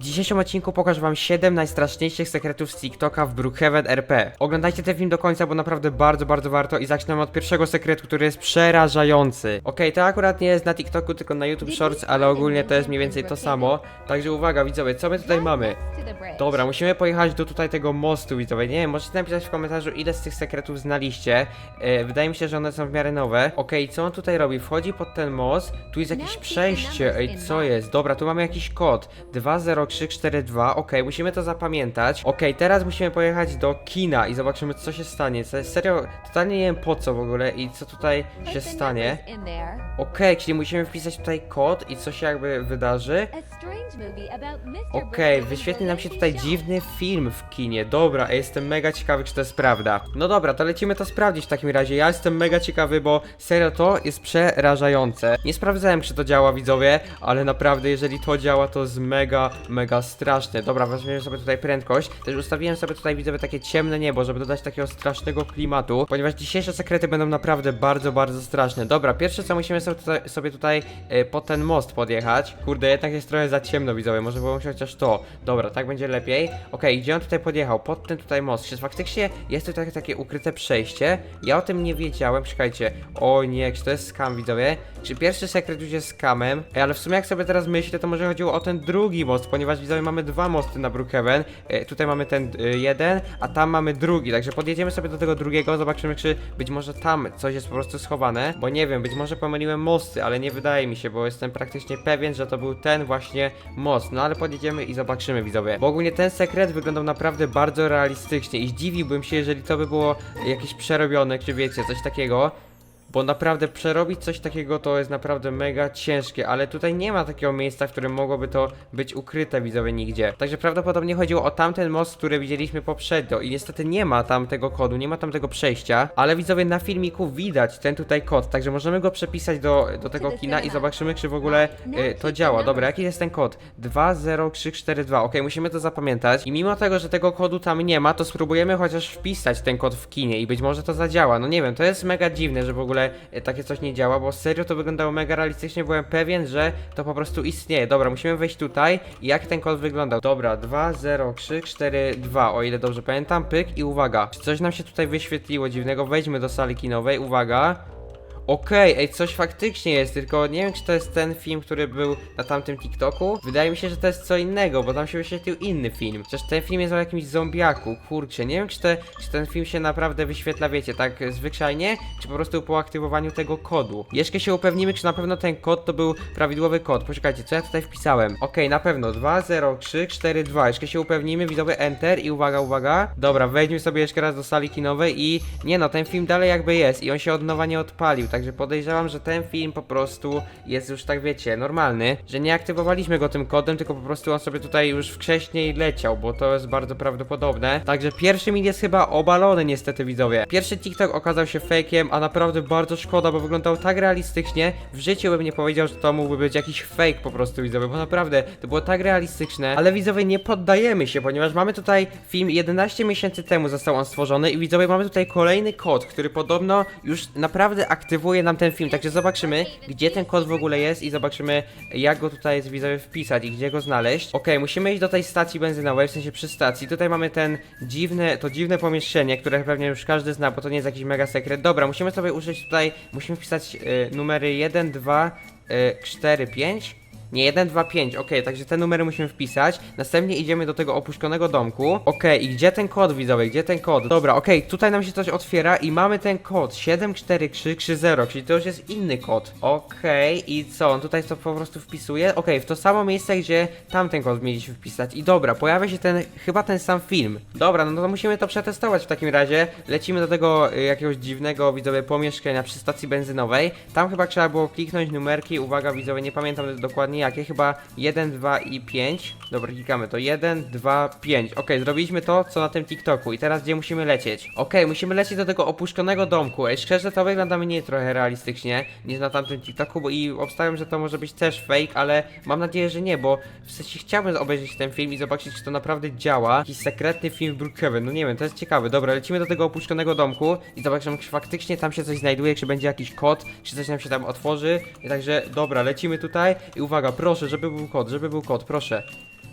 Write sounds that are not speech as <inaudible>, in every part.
W dzisiejszym odcinku pokażę wam 7 najstraszniejszych sekretów z TikToka w Brookhaven RP. Oglądajcie ten film do końca, bo naprawdę bardzo, bardzo warto i zaczynamy od pierwszego sekretu, który jest przerażający. Okej, to akurat nie jest na TikToku, tylko na YouTube Shorts, ale ogólnie to jest mniej więcej to samo. Także uwaga widzowie, co my tutaj mamy? Dobra, musimy pojechać do tutaj tego mostu, widzowie. Nie wiem, możecie napisać w komentarzu, ile z tych sekretów znaliście. E, wydaje mi się, że one są w miarę nowe. Okej, co on tutaj robi? Wchodzi pod ten most, tu jest jakieś przejście. Ej, co jest? Dobra, tu mamy jakiś kod. 20342. Okej, musimy to zapamiętać. Okej, teraz musimy pojechać do kina i zobaczymy, co się stanie. Serio, totalnie nie wiem po co w ogóle i co tutaj się stanie. Okej, czyli musimy wpisać tutaj kod i co się jakby wydarzy. Okej, wyświetli nam się tutaj dziwny film w kinie. Dobra, jestem mega ciekawy, czy to jest prawda. No dobra, to lecimy to sprawdzić w takim razie. Ja jestem mega ciekawy, bo serio to jest przerażające. Nie sprawdzałem, czy to działa, widzowie, ale naprawdę, jeżeli to działa, to jest mega, mega straszne. Dobra, weźmiemy sobie tutaj prędkość. Też ustawiłem sobie tutaj, widzowie, takie ciemne niebo, żeby dodać takiego strasznego klimatu, ponieważ dzisiejsze sekrety będą naprawdę bardzo, bardzo straszne. Dobra, pierwsze co musimy sobie tutaj, sobie tutaj e, pod ten most podjechać. Kurde, jednak jest trochę za ciemno, widzowie, może było chociaż to. Dobra, tak będzie lepiej. Okej, gdzie on tutaj podjechał? Pod ten tutaj most. Czy faktycznie jest tutaj takie, ukryte przejście? Ja o tym nie wiedziałem, czekajcie. O nie, czy to jest skam, widzowie? Czy pierwszy sekret już jest skamem? Ale w sumie jak sobie teraz myślę, to może chodziło o ten drugi most, ponieważ widzowie mamy dwa mosty na Brookhaven. E, tutaj mamy ten e, jeden, a tam mamy drugi, także podjedziemy sobie do tego drugiego, zobaczymy czy być może tam coś jest po prostu schowane, bo nie wiem, być może pomyliłem mosty, ale nie wydaje mi się, bo jestem praktycznie pewien, że to był ten właśnie most, no ale podjedziemy i zobaczymy widzowie, bo ogólnie ten sekret wyglądał naprawdę bardzo realistycznie i zdziwiłbym się, jeżeli to by było jakieś przerobione, czy wiecie, coś takiego, bo naprawdę przerobić coś takiego to jest naprawdę mega ciężkie, ale tutaj nie ma takiego miejsca, w którym mogłoby to być ukryte widzowie nigdzie. Także prawdopodobnie chodziło o tamten most, który widzieliśmy poprzednio i niestety nie ma tam tego kodu, nie ma tam tego przejścia, ale widzowie na filmiku widać ten tutaj kod, także możemy go przepisać do, do tego kina i zobaczymy czy w ogóle y, to działa. Dobra, jaki jest ten kod? 20342, ok, musimy to zapamiętać i mimo tego, że tego kodu tam nie ma, to spróbujemy chociaż wpisać ten kod w kinie i być może to zadziała. No nie wiem, to jest mega dziwne, że w ogóle e, takie coś nie działa, bo serio to wyglądało mega realistycznie, byłem pewien, że to po prostu istnieje. Dobra, musimy wejść tutaj i jak ten kod wyglądał. Dobra, 20342, o ile dobrze pamiętam, pyk i uwaga. Czy coś nam się tutaj wyświetliło dziwnego? Wejdźmy do sali kinowej, uwaga. Okej, ej, coś faktycznie jest, tylko nie wiem, czy to jest ten film, który był na tamtym TikToku. Wydaje mi się, że to jest co innego, bo tam się wyświetlił inny film. Chociaż ten film jest o jakimś zombiaku, kurczę, nie wiem, czy, te, czy ten film się naprawdę wyświetla, wiecie, tak zwyczajnie, czy po prostu po aktywowaniu tego kodu. Jeszcze się upewnimy, czy na pewno ten kod to był prawidłowy kod. Poczekajcie, co ja tutaj wpisałem? Okej, na pewno 20342. Jeszcze się upewnimy, widzowie Enter i uwaga, uwaga. Dobra, wejdźmy sobie jeszcze raz do sali kinowej i nie no, ten film dalej jakby jest i on się od nowa nie odpalił, także podejrzewam, że ten film po prostu jest już tak wiecie, normalny, że nie aktywowaliśmy go tym kodem, tylko po prostu on sobie tutaj już wcześniej leciał, bo to jest bardzo prawdopodobne. Także pierwszy mi jest chyba obalony niestety widzowie. Pierwszy TikTok okazał się fake'iem, a naprawdę bardzo szkoda, bo wyglądał tak realistycznie. W życiu bym nie powiedział, że to mógłby być jakiś fake po prostu widzowie, bo naprawdę to było tak realistyczne, ale widzowie nie poddajemy się, ponieważ mamy tutaj film 11 miesięcy temu został on stworzony i widzowie mamy tutaj kolejny kod, który podobno już naprawdę aktywuje nam ten film, także zobaczymy gdzie ten kod w ogóle jest i zobaczymy jak go tutaj widzowie wpisać i gdzie go znaleźć. Okej, musimy iść do tej stacji benzynowej, w sensie przy stacji. Tutaj mamy ten dziwne, to dziwne pomieszczenie, które pewnie już każdy zna, bo to nie jest jakiś mega sekret. Dobra, musimy sobie użyć tutaj, musimy wpisać y, numery 1, 2, y, 4, 5. Nie, 1, 2, 5, okej, także te numery musimy wpisać. Następnie idziemy do tego opuszczonego domku. Okej, i gdzie ten kod widzowie? Gdzie ten kod? Dobra, okej, tutaj nam się coś otwiera i mamy ten kod 74330, czyli to już jest inny kod. Okej, i co? On tutaj to po prostu wpisuje? Okej, w to samo miejsce, gdzie tamten kod mieliśmy wpisać. I dobra, pojawia się ten, chyba ten sam film. Dobra, no to musimy to przetestować w takim razie. Lecimy do tego y, jakiegoś dziwnego widzowie pomieszczenia przy stacji benzynowej. Tam chyba trzeba było kliknąć numerki. Uwaga widzowie, nie pamiętam dokładnie jakie, chyba 1, 2 i 5. Dobra, klikamy to 1, 2, 5. Okej, zrobiliśmy to, co na tym TikToku. I teraz gdzie musimy lecieć? Okej, musimy lecieć do tego opuszczonego domku. Ej, szczerze to wygląda mniej trochę realistycznie niż na tamtym TikToku, bo i obstawiam, że to może być też fake, ale mam nadzieję, że nie, bo w sensie chciałbym obejrzeć ten film i zobaczyć, czy to naprawdę działa. Jakiś sekretny film Brookhaven, no nie wiem, to jest ciekawe. Dobra, lecimy do tego opuszczonego domku i zobaczymy, czy faktycznie tam się coś znajduje, czy będzie jakiś kod, czy coś nam się tam otworzy. I także, dobra, lecimy tutaj i uwaga, proszę, żeby był kod, żeby był kod, proszę.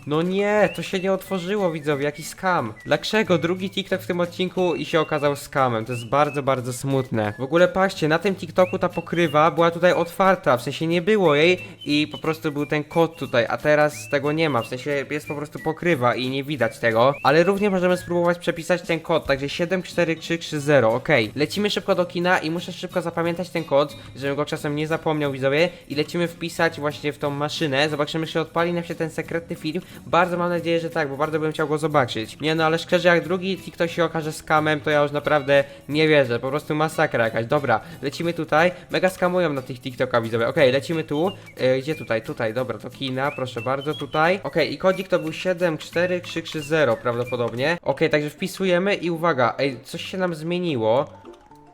No nie, to się nie otworzyło, widzowie, jakiś skam. Dlaczego drugi TikTok w tym odcinku i się okazał skamem? To jest bardzo, bardzo smutne. W ogóle patrzcie, na tym TikToku ta pokrywa była tutaj otwarta, w sensie nie było jej i po prostu był ten kod tutaj, a teraz tego nie ma, w sensie jest po prostu pokrywa i nie widać tego. Ale równie możemy spróbować przepisać ten kod, także 74330, okej. Lecimy szybko do kina i muszę szybko zapamiętać ten kod, żebym go czasem nie zapomniał, widzowie. I lecimy wpisać właśnie w tą maszynę, zobaczymy, czy odpali nam się ten sekretny film. Bardzo mam nadzieję, że tak, bo bardzo bym chciał go zobaczyć. Nie no, ale szczerze, jak drugi TikTok się okaże skamem, to ja już naprawdę nie wierzę, po prostu masakra jakaś. Dobra, lecimy tutaj, mega skamują na tych TikTokach, widzowie. Okej, lecimy tu. E, gdzie tutaj? Tutaj, dobra, to kina, proszę bardzo, tutaj. Okej, i kodzik to był 74330 prawdopodobnie. Okej, także wpisujemy i uwaga, ej, coś się nam zmieniło.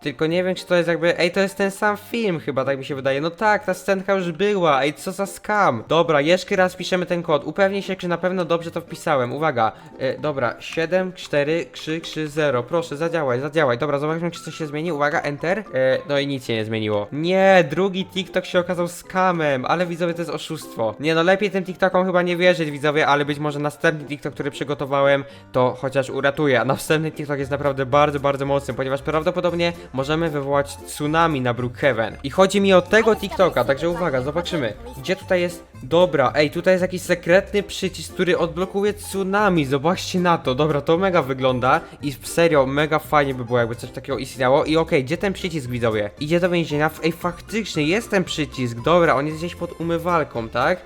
Tylko nie wiem, czy to jest jakby. Ej, to jest ten sam film, chyba tak mi się wydaje. No tak, ta scenka już była. Ej, co za skam. Dobra, jeszcze raz piszemy ten kod. Upewnij się, czy na pewno dobrze to wpisałem. Uwaga. E, dobra, 7, 4, 3, 3, 0. Proszę, zadziałaj, zadziałaj. Dobra, zobaczmy, czy coś się zmieni. Uwaga, enter. E, no i nic się nie zmieniło. Nie, drugi TikTok się okazał skamem, ale widzowie, to jest oszustwo. Nie, no lepiej tym TikTokom chyba nie wierzyć, widzowie, ale być może następny TikTok, który przygotowałem, to chociaż uratuje. A następny TikTok jest naprawdę bardzo, bardzo mocny, ponieważ prawdopodobnie możemy wywołać tsunami na Brookhaven. I chodzi mi o tego TikToka, także uwaga, zobaczymy. Gdzie tutaj jest. Dobra, ej, tutaj jest jakiś sekretny przycisk, który odblokuje tsunami. Zobaczcie na to. Dobra, to mega wygląda. I serio, mega fajnie by było, jakby coś takiego istniało. I okej, gdzie ten przycisk widzowie? Idzie do więzienia. Ej, faktycznie jest ten przycisk. Dobra, on jest gdzieś pod umywalką, tak?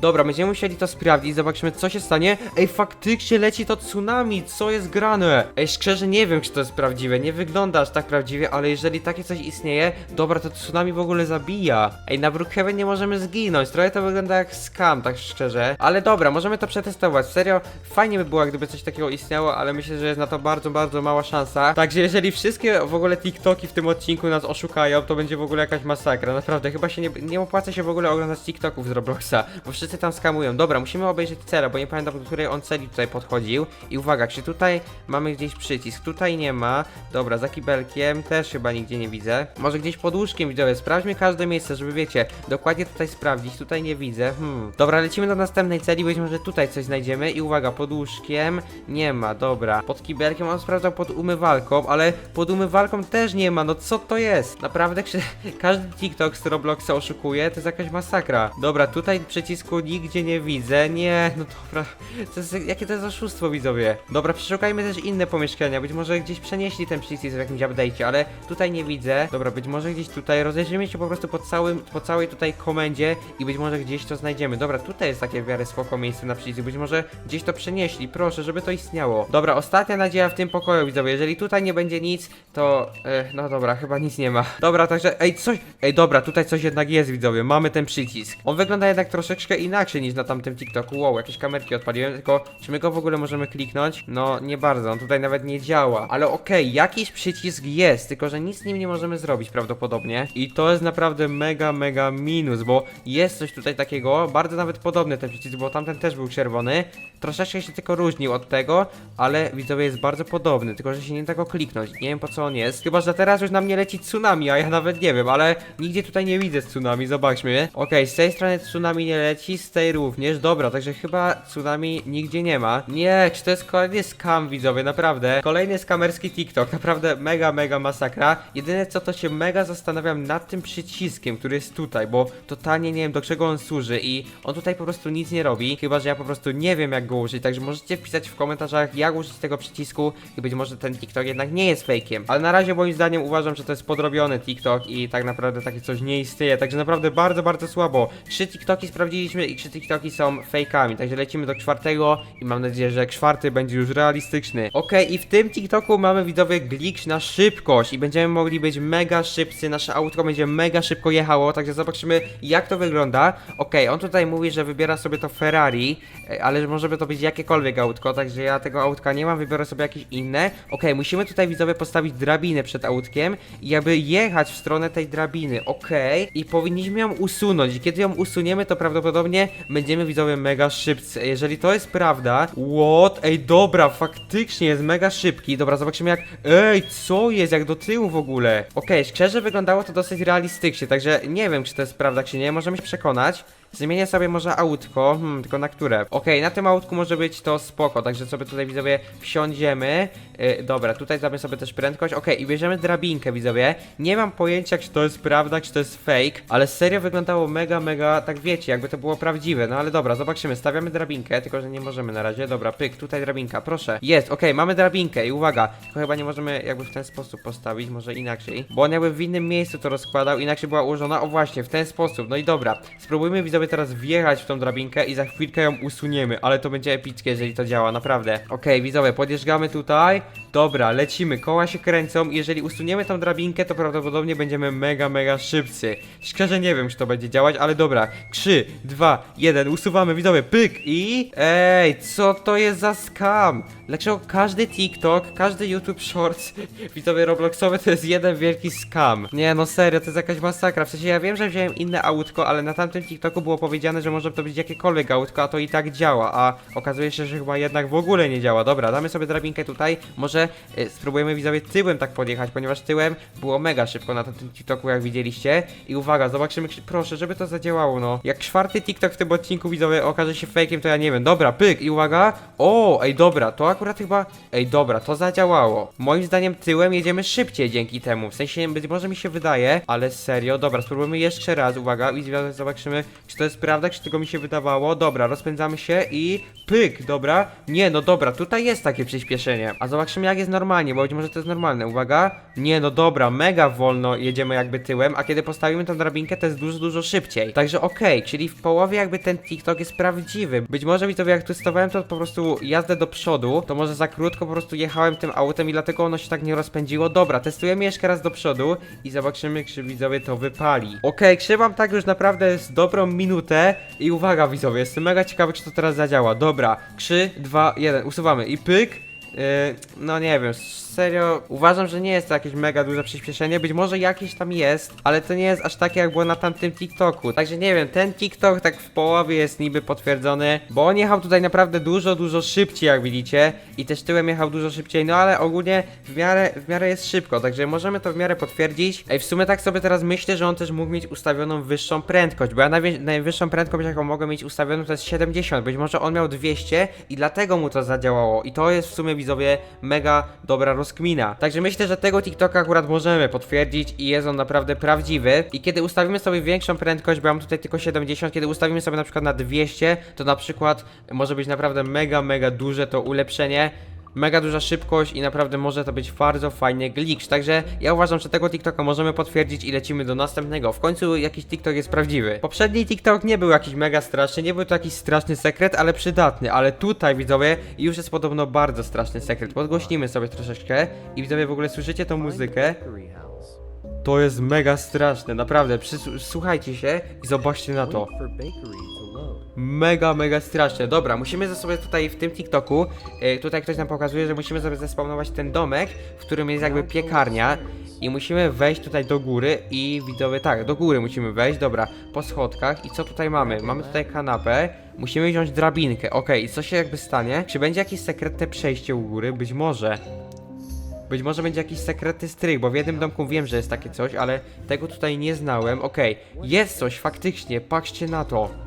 Dobra, będziemy musieli to sprawdzić, zobaczymy co się stanie. Ej, faktycznie leci to tsunami, co jest grane? Ej, szczerze nie wiem, czy to jest prawdziwe, nie wygląda aż tak prawdziwie, ale jeżeli takie coś istnieje, dobra, to tsunami w ogóle zabija. Ej, na Brookhaven nie możemy zginąć, trochę to wygląda jak scam, tak szczerze. Ale dobra, możemy to przetestować, serio, fajnie by było, gdyby coś takiego istniało, ale myślę, że jest na to bardzo, bardzo mała szansa. Także jeżeli wszystkie w ogóle TikToki w tym odcinku nas oszukają, to będzie w ogóle jakaś masakra, naprawdę, chyba się nie, nie opłaca się w ogóle oglądać TikToków z Robloxa, bo wszyscy tam skamują. Dobra, musimy obejrzeć cele, bo nie pamiętam, do której on celi tutaj podchodził. I uwaga, czy tutaj mamy gdzieś przycisk? Tutaj nie ma. Dobra, za kibelkiem też chyba nigdzie nie widzę. Może gdzieś pod łóżkiem, widzowie. Sprawdźmy każde miejsce, żeby wiecie, dokładnie tutaj sprawdzić. Tutaj nie widzę. Hmm. Dobra, lecimy do następnej celi, być może tutaj coś znajdziemy. I uwaga, pod łóżkiem nie ma, dobra. Pod kibelkiem on sprawdzał pod umywalką, ale pod umywalką też nie ma. No co to jest? Naprawdę, <laughs> każdy TikTok z Robloxa oszukuje, to jest jakaś masakra. Dobra, tutaj przycisku nigdzie nie widzę. Nie, no dobra. To jest, jakie to jest oszustwo, widzowie. Dobra, przeszukajmy też inne pomieszczenia. Być może gdzieś przenieśli ten przycisk w jakimś update'cie, ale tutaj nie widzę. Dobra, być może gdzieś tutaj. Rozejrzymy się po prostu po całym, po całej tutaj komendzie i być może gdzieś to znajdziemy. Dobra, tutaj jest takie w miarę spoko miejsce na przycisk. Być może gdzieś to przenieśli. Proszę, żeby to istniało. Dobra, ostatnia nadzieja w tym pokoju, widzowie. Jeżeli tutaj nie będzie nic, to... E, no dobra, chyba nic nie ma. Dobra, także... Ej, coś... Ej, dobra, tutaj coś jednak jest, widzowie. Mamy ten przycisk. On wygląda jednak troszeczkę inaczej niż na tamtym TikToku. Wow, jakieś kamerki odpaliłem, tylko czy my go w ogóle możemy kliknąć? No, nie bardzo, on tutaj nawet nie działa. Ale okej, jakiś przycisk jest, tylko że nic z nim nie możemy zrobić prawdopodobnie. I to jest naprawdę mega, mega minus, bo jest coś tutaj takiego, bardzo nawet podobny ten przycisk, bo tamten też był czerwony. Troszeczkę się tylko różnił od tego, ale widzowie jest bardzo podobny, tylko że się nie da go kliknąć. Nie wiem po co on jest. Chyba, że teraz już na mnie leci tsunami, a ja nawet nie wiem, ale nigdzie tutaj nie widzę tsunami, zobaczmy. Okej, z tej strony tsunami nie leci, z tej również. Dobra, także chyba tsunami nigdzie nie ma. Nie, czy to jest kolejny skam, widzowie, naprawdę. Kolejny skamerski TikTok, naprawdę mega, mega masakra. Jedyne co to się mega zastanawiam nad tym przyciskiem, który jest tutaj, bo totalnie nie wiem do czego on służy i on tutaj po prostu nic nie robi, chyba że ja po prostu nie wiem jak go użyć, także możecie wpisać w komentarzach jak użyć tego przycisku i być może ten TikTok jednak nie jest fejkiem. Ale na razie moim zdaniem uważam, że to jest podrobiony TikTok i tak naprawdę takie coś nie istnieje, także naprawdę bardzo, bardzo słabo. Trzy TikToki sprawdziliśmy i trzy TikToki są fejkami, także lecimy do czwartego i mam nadzieję, że czwarty będzie już realistyczny. Okej, i w tym TikToku mamy widzowie glitch na szybkość. I będziemy mogli być mega szybcy, nasze autko będzie mega szybko jechało, także zobaczymy jak to wygląda. Okej, on tutaj mówi, że wybiera sobie to Ferrari, e, ale że może by to być jakiekolwiek autko, także ja tego autka nie mam, wybiorę sobie jakieś inne. Okej, musimy tutaj widzowie postawić drabinę przed autkiem i jakby jechać w stronę tej drabiny, okej, i powinniśmy ją usunąć. Kiedy ją usuniemy, to prawdopodobnie będziemy widzowie mega szybcy. Jeżeli to jest prawda, what? Ej, dobra, faktycznie jest mega szybki. Dobra, zobaczymy jak. Ej, co jest? Jak do tyłu w ogóle? Okej, szczerze wyglądało to dosyć realistycznie, także nie wiem, czy to jest prawda, czy nie. Możemy się przekonać. Zmienię sobie może autko, hmm, tylko na które? Okej, na tym autku może być to spoko, także sobie tutaj widzowie wsiądziemy. Yy, dobra, tutaj damy sobie też prędkość. Okej, i bierzemy drabinkę, widzowie. Nie mam pojęcia, czy to jest prawda, czy to jest fake, ale serio wyglądało mega, mega, tak wiecie, jakby to było prawdziwe. No ale dobra, zobaczymy. Stawiamy drabinkę, tylko że nie możemy na razie. Dobra, pyk, tutaj drabinka, proszę. Jest, okej, mamy drabinkę i uwaga, tylko chyba nie możemy jakby w ten sposób postawić, może inaczej. Bo on jakby w innym miejscu to rozkładał, inaczej była ułożona. O właśnie, w ten sposób. No i dobra, spróbujmy widzowie teraz wjechać w tą drabinkę i za chwilkę ją usuniemy, ale to będzie epickie, jeżeli to działa, naprawdę. Okej, widzowie, podjeżdżamy tutaj. Dobra, lecimy, koła się kręcą. Jeżeli usuniemy tą drabinkę, to prawdopodobnie będziemy mega, mega szybcy. Szczerze nie wiem, czy to będzie działać, ale dobra. 3, 2, 1, usuwamy, widzowie, pyk i... Ej, co to jest za scam? Dlaczego każdy TikTok, każdy YouTube Shorts, <laughs> widzowie Robloxowe to jest jeden wielki scam? Nie, no serio, to jest jakaś masakra. W sensie ja wiem, że wziąłem inne autko, ale na tamtym TikToku było powiedziane, że może to być jakiekolwiek autko, a to i tak działa, a okazuje się, że chyba jednak w ogóle nie działa. Dobra, damy sobie drabinkę tutaj, może y, spróbujemy widzowie tyłem tak podjechać, ponieważ tyłem było mega szybko na tamtym TikToku, jak widzieliście. I uwaga, zobaczymy, czy- proszę, żeby to zadziałało, no. Jak czwarty TikTok w tym odcinku widzowie okaże się fake'iem, to ja nie wiem. Dobra, pyk i uwaga. O, ej, dobra, to akurat chyba... Ej, dobra, to zadziałało. Moim zdaniem tyłem jedziemy szybciej dzięki temu. W sensie, być może mi się wydaje, ale serio. Dobra, spróbujmy jeszcze raz, uwaga. I zobaczymy, czy to jest prawda, czy tylko mi się wydawało. Dobra, rozpędzamy się i pyk, dobra. Nie, no dobra, tutaj jest takie przyspieszenie. A zobaczymy, jak jest normalnie, bo być może to jest normalne. Uwaga. Nie, no dobra, mega wolno jedziemy jakby tyłem, a kiedy postawimy tą drabinkę, to jest dużo, dużo szybciej. Także okej, czyli w połowie jakby ten TikTok jest prawdziwy. Być może widzowie, jak testowałem to po prostu jazdę do przodu, to może za krótko po prostu jechałem tym autem i dlatego ono się tak nie rozpędziło. Dobra, testujemy jeszcze raz do przodu i zobaczymy, czy widzowie to wypali. Okej, trzymam tak już naprawdę z dobrą minutę i uwaga widzowie, jestem mega ciekawy, czy to teraz zadziała. Dobra, 3, 2, 1, usuwamy i pyk. Yy, no nie wiem, serio uważam, że nie jest to jakieś mega duże przyspieszenie, być może jakieś tam jest, ale to nie jest aż takie jak było na tamtym TikToku, także nie wiem, ten TikTok tak w połowie jest niby potwierdzony, bo on jechał tutaj naprawdę dużo, dużo szybciej jak widzicie i też tyłem jechał dużo szybciej, no ale ogólnie w miarę, w miarę jest szybko, także możemy to w miarę potwierdzić. Ej, w sumie tak sobie teraz myślę, że on też mógł mieć ustawioną wyższą prędkość, bo ja najwyższą prędkość jaką mogę mieć ustawioną to jest 70, być może on miał 200 i dlatego mu to zadziałało i to jest w sumie widzowie mega dobra rozkmina. Także myślę, że tego TikToka akurat możemy potwierdzić i jest on naprawdę prawdziwy i kiedy ustawimy sobie większą prędkość, bo mam tutaj tylko 70, kiedy ustawimy sobie na przykład na 200, to na przykład może być naprawdę mega, mega duże to ulepszenie mega duża szybkość i naprawdę może to być bardzo fajny glitch. Także ja uważam, że tego TikToka możemy potwierdzić i lecimy do następnego. W końcu jakiś TikTok jest prawdziwy. Poprzedni TikTok nie był jakiś mega straszny, nie był to jakiś straszny sekret, ale przydatny. Ale tutaj widzowie już jest podobno bardzo straszny sekret. Podgłośnimy sobie troszeczkę i widzowie w ogóle słyszycie tą muzykę. To jest mega straszne, naprawdę. Przysłu- Słuchajcie się i zobaczcie na to. Mega, mega straszne. Dobra, musimy sobie tutaj w tym TikToku, e, tutaj ktoś nam pokazuje, że musimy sobie zespawnować ten domek, w którym jest jakby piekarnia i musimy wejść tutaj do góry i widzowie, tak, do góry musimy wejść, dobra, po schodkach i co tutaj mamy? Mamy tutaj kanapę, musimy wziąć drabinkę, okej, i co się jakby stanie? Czy będzie jakieś sekretne przejście u góry? Być może. Być może będzie jakiś sekretny strych, bo w jednym domku wiem, że jest takie coś, ale tego tutaj nie znałem. Okej, jest coś, faktycznie, patrzcie na to.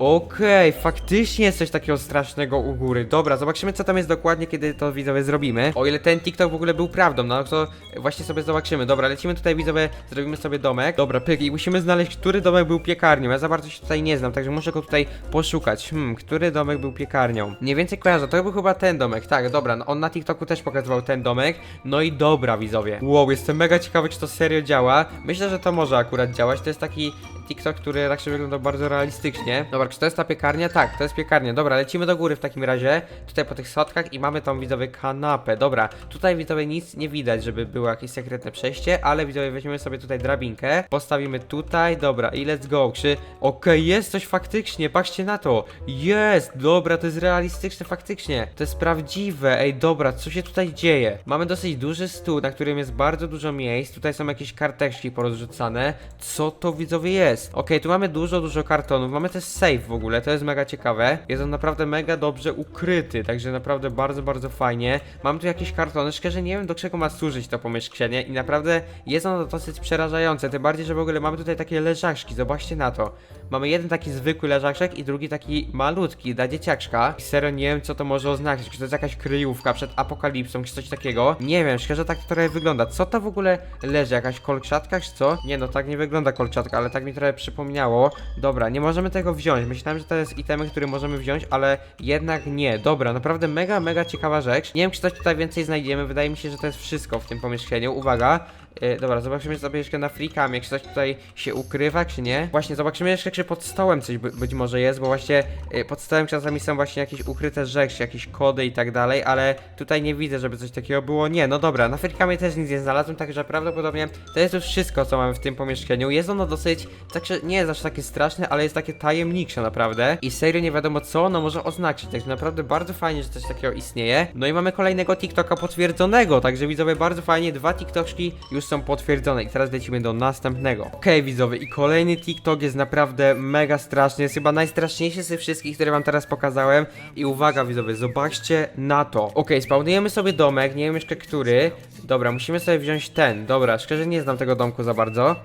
Okej, faktycznie jest coś takiego strasznego u góry. Dobra, zobaczymy co tam jest dokładnie, kiedy to widzowie zrobimy. O ile ten TikTok w ogóle był prawdą, no to właśnie sobie zobaczymy. Dobra, lecimy tutaj widzowie, zrobimy sobie domek. Dobra, pyk i musimy znaleźć, który domek był piekarnią. Ja za bardzo się tutaj nie znam, także muszę go tutaj poszukać. Hmm, który domek był piekarnią? Mniej więcej kojarzę, to był chyba ten domek. Tak, dobra, no on na TikToku też pokazywał ten domek. No i dobra, widzowie. Wow, jestem mega ciekawy, czy to serio działa. Myślę, że to może akurat działać. To jest taki TikTok, który raczej wygląda bardzo realistycznie. Dobra, czy to jest ta piekarnia? Tak, to jest piekarnia. Dobra, lecimy do góry w takim razie. Tutaj po tych schodkach i mamy tą widzowie kanapę. Dobra, tutaj widzowie nic nie widać, żeby było jakieś sekretne przejście, ale widzowie weźmiemy sobie tutaj drabinkę. Postawimy tutaj, dobra i let's go. Czy okej, jest coś faktycznie, patrzcie na to. Jest, dobra, to jest realistyczne faktycznie. To jest prawdziwe. Ej, dobra, co się tutaj dzieje? Mamy dosyć duży stół, na którym jest bardzo dużo miejsc. Tutaj są jakieś karteczki porozrzucane. Co to widzowie jest? Okej, tu mamy dużo, dużo kartonów. Mamy też safe w ogóle, to jest mega ciekawe. Jest on naprawdę mega dobrze ukryty, także naprawdę bardzo, bardzo fajnie. Mam tu jakieś kartony, szczerze nie wiem do czego ma służyć to pomieszczenie i naprawdę jest ono dosyć przerażające. Tym bardziej, że w ogóle mamy tutaj takie leżaczki, zobaczcie na to. Mamy jeden taki zwykły leżaczek i drugi taki malutki dla dzieciaczka. Serio nie wiem, co to może oznaczać. Czy to jest jakaś kryjówka przed apokalipsą, czy coś takiego? Nie wiem, szczerze tak trochę wygląda. Co to w ogóle leży? Jakaś kolczatka, czy co? Nie no, tak nie wygląda kolczatka, ale tak mi trochę przypomniało. Dobra, nie możemy tego wziąć. Myślałem, że to jest itemy, które możemy wziąć, ale jednak nie. Dobra, naprawdę mega, mega ciekawa rzecz. Nie wiem, czy coś tutaj więcej znajdziemy. Wydaje mi się, że to jest wszystko w tym pomieszczeniu. Uwaga. E, dobra, zobaczymy sobie jeszcze na freakamie, czy coś tutaj się ukrywa, czy nie. Właśnie, zobaczymy jeszcze, czy pod stołem coś by, być może jest, bo właśnie e, pod stołem czasami są właśnie jakieś ukryte rzeczy, jakieś kody i tak dalej, ale tutaj nie widzę, żeby coś takiego było. Nie, no dobra, na freakamie też nic nie znalazłem, także prawdopodobnie to jest już wszystko, co mamy w tym pomieszczeniu. Jest ono dosyć, także nie jest aż takie straszne, ale jest takie tajemnicze naprawdę. I serio nie wiadomo, co ono może oznaczyć. Także naprawdę bardzo fajnie, że coś takiego istnieje. No i mamy kolejnego TikToka potwierdzonego, także widzowie, bardzo fajnie, dwa TikToczki już są potwierdzone. I teraz lecimy do następnego. Okej, widzowie, i kolejny TikTok jest naprawdę mega straszny. Jest chyba najstraszniejszy z wszystkich, które wam teraz pokazałem. I uwaga, widzowie, zobaczcie na to. Okej, spawnujemy sobie domek, nie wiem jeszcze który. Dobra, musimy sobie wziąć ten. Dobra, szczerze nie znam tego domku za bardzo.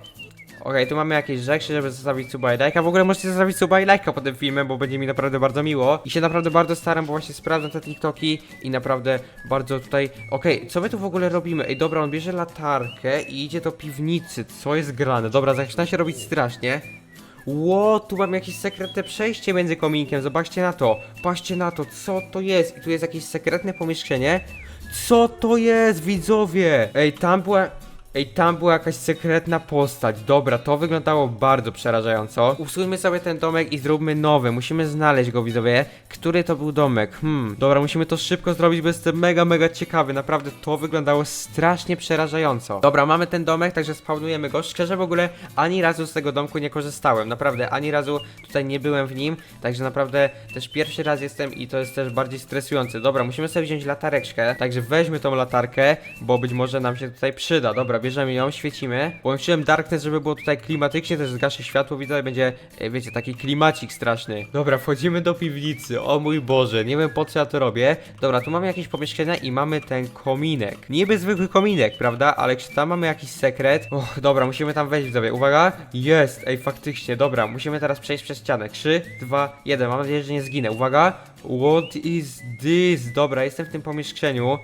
Okej, tu mamy jakieś rzeczy, żeby zostawić suba i lajka. W ogóle możecie zostawić suba i lajka po tym bo będzie mi naprawdę bardzo miło. I się naprawdę bardzo staram, bo właśnie sprawdzam te TikToki i naprawdę bardzo tutaj... Okej, co my tu w ogóle robimy? Ej, dobra, on bierze latarkę i idzie do piwnicy. Co jest grane? Dobra, zaczyna się robić strasznie. Ło, tu mam jakieś sekretne przejście między kominkiem, zobaczcie na to. Patrzcie na to, co to jest? I tu jest jakieś sekretne pomieszczenie. Co to jest, widzowie? Ej, tam była... Ej, tam była jakaś sekretna postać. Dobra, to wyglądało bardzo przerażająco. Usuńmy sobie ten domek i zróbmy nowy. Musimy znaleźć go, widzowie. Który to był domek? Hmm, dobra, musimy to szybko zrobić, bo jestem mega, mega ciekawy. Naprawdę to wyglądało strasznie przerażająco. Dobra, mamy ten domek, także spawnujemy go. Szczerze w ogóle ani razu z tego domku nie korzystałem. Naprawdę, ani razu tutaj nie byłem w nim. Także naprawdę też pierwszy raz jestem i to jest też bardziej stresujące. Dobra, musimy sobie wziąć latareczkę. Także weźmy tą latarkę, bo być może nam się tutaj przyda. Dobra, bierzemy ją, świecimy. Włączyłem Darkness, żeby było tutaj klimatycznie, też zgaszę światło, widzę, będzie, e, wiecie, taki klimacik straszny. Dobra, wchodzimy do piwnicy, o mój Boże, nie wiem po co ja to robię. Dobra, tu mamy jakieś pomieszczenia i mamy ten kominek. Niby zwykły kominek, prawda? Ale czy tam mamy jakiś sekret? Och, dobra, musimy tam wejść sobie. Uwaga, jest, ej, faktycznie, dobra, musimy teraz przejść przez ścianę. 3, 2, 1, mam nadzieję, że nie zginę. Uwaga, what is this? Dobra, jestem w tym pomieszczeniu.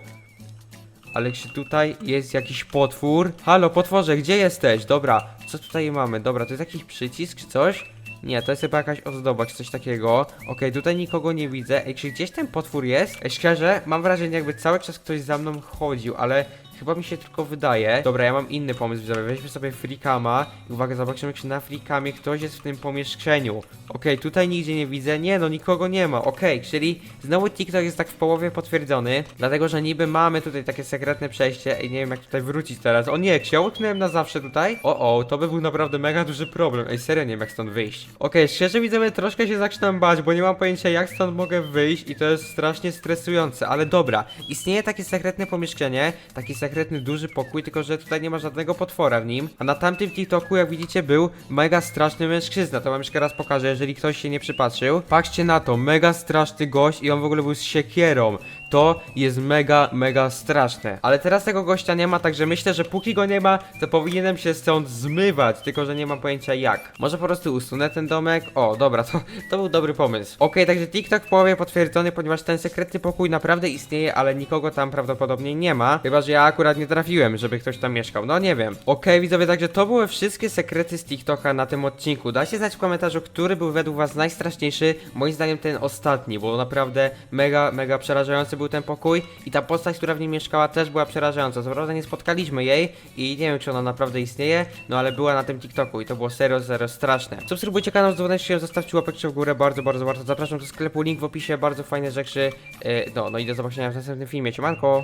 Ale czy tutaj jest jakiś potwór? Halo, potworze, gdzie jesteś? Dobra, co tutaj mamy? Dobra, to jest jakiś przycisk czy coś? Nie, to jest chyba jakaś ozdoba czy coś takiego. Okej, tutaj nikogo nie widzę. Ej, czy gdzieś ten potwór jest? Ej, szczerze, mam wrażenie jakby cały czas ktoś za mną chodził, ale chyba mi się tylko wydaje. Dobra, ja mam inny pomysł, widzowie. Weźmy sobie freakama i uwaga, zobaczymy, czy na freakamie ktoś jest w tym pomieszczeniu. Okej, tutaj nigdzie nie widzę. Nie, no nikogo nie ma. Okej, czyli znowu TikTok jest tak w połowie potwierdzony, dlatego, że niby mamy tutaj takie sekretne przejście. Ej, nie wiem jak tutaj wrócić teraz. O nie, czy ja utknąłem na zawsze tutaj? O, o, to by był naprawdę mega duży problem. Ej, serio nie wiem jak stąd wyjść. Okej, szczerze widzowie, troszkę się zaczynam bać, bo nie mam pojęcia jak stąd mogę wyjść i to jest strasznie stresujące, ale dobra. Istnieje takie sekretne pomieszczenie, taki sekretny duży pokój, tylko że tutaj nie ma żadnego potwora w nim. A na tamtym TikToku, jak widzicie, był mega straszny mężczyzna. To wam jeszcze raz pokażę, jeżeli ktoś się nie przypatrzył. Patrzcie na to, mega straszny gość i on w ogóle był z siekierą. To jest mega, mega straszne. Ale teraz tego gościa nie ma, także myślę, że póki go nie ma, to powinienem się stąd zmywać, tylko że nie mam pojęcia jak. Może po prostu usunę ten domek? O, dobra, to, to był dobry pomysł. Okej, także TikTok w połowie potwierdzony, ponieważ ten sekretny pokój naprawdę istnieje, ale nikogo tam prawdopodobnie nie ma. Chyba, że ja akurat nie trafiłem, żeby ktoś tam mieszkał. No nie wiem. Okej, widzowie, także to były wszystkie sekrety z TikToka na tym odcinku. Dajcie znać w komentarzu, który był według was najstraszniejszy. Moim zdaniem ten ostatni, bo naprawdę mega, mega przerażający był ten pokój i ta postać, która w nim mieszkała też była przerażająca. Co nie spotkaliśmy jej i nie wiem, czy ona naprawdę istnieje, no ale była na tym TikToku i to było serio, serio straszne. Subskrybujcie kanał z dzwoneczkiem, zostawcie łapeczkę w górę, bardzo, bardzo warto. Zapraszam do sklepu, link w opisie, bardzo fajne rzeczy. Yy, no, no i do zobaczenia w następnym filmie. Siemanko!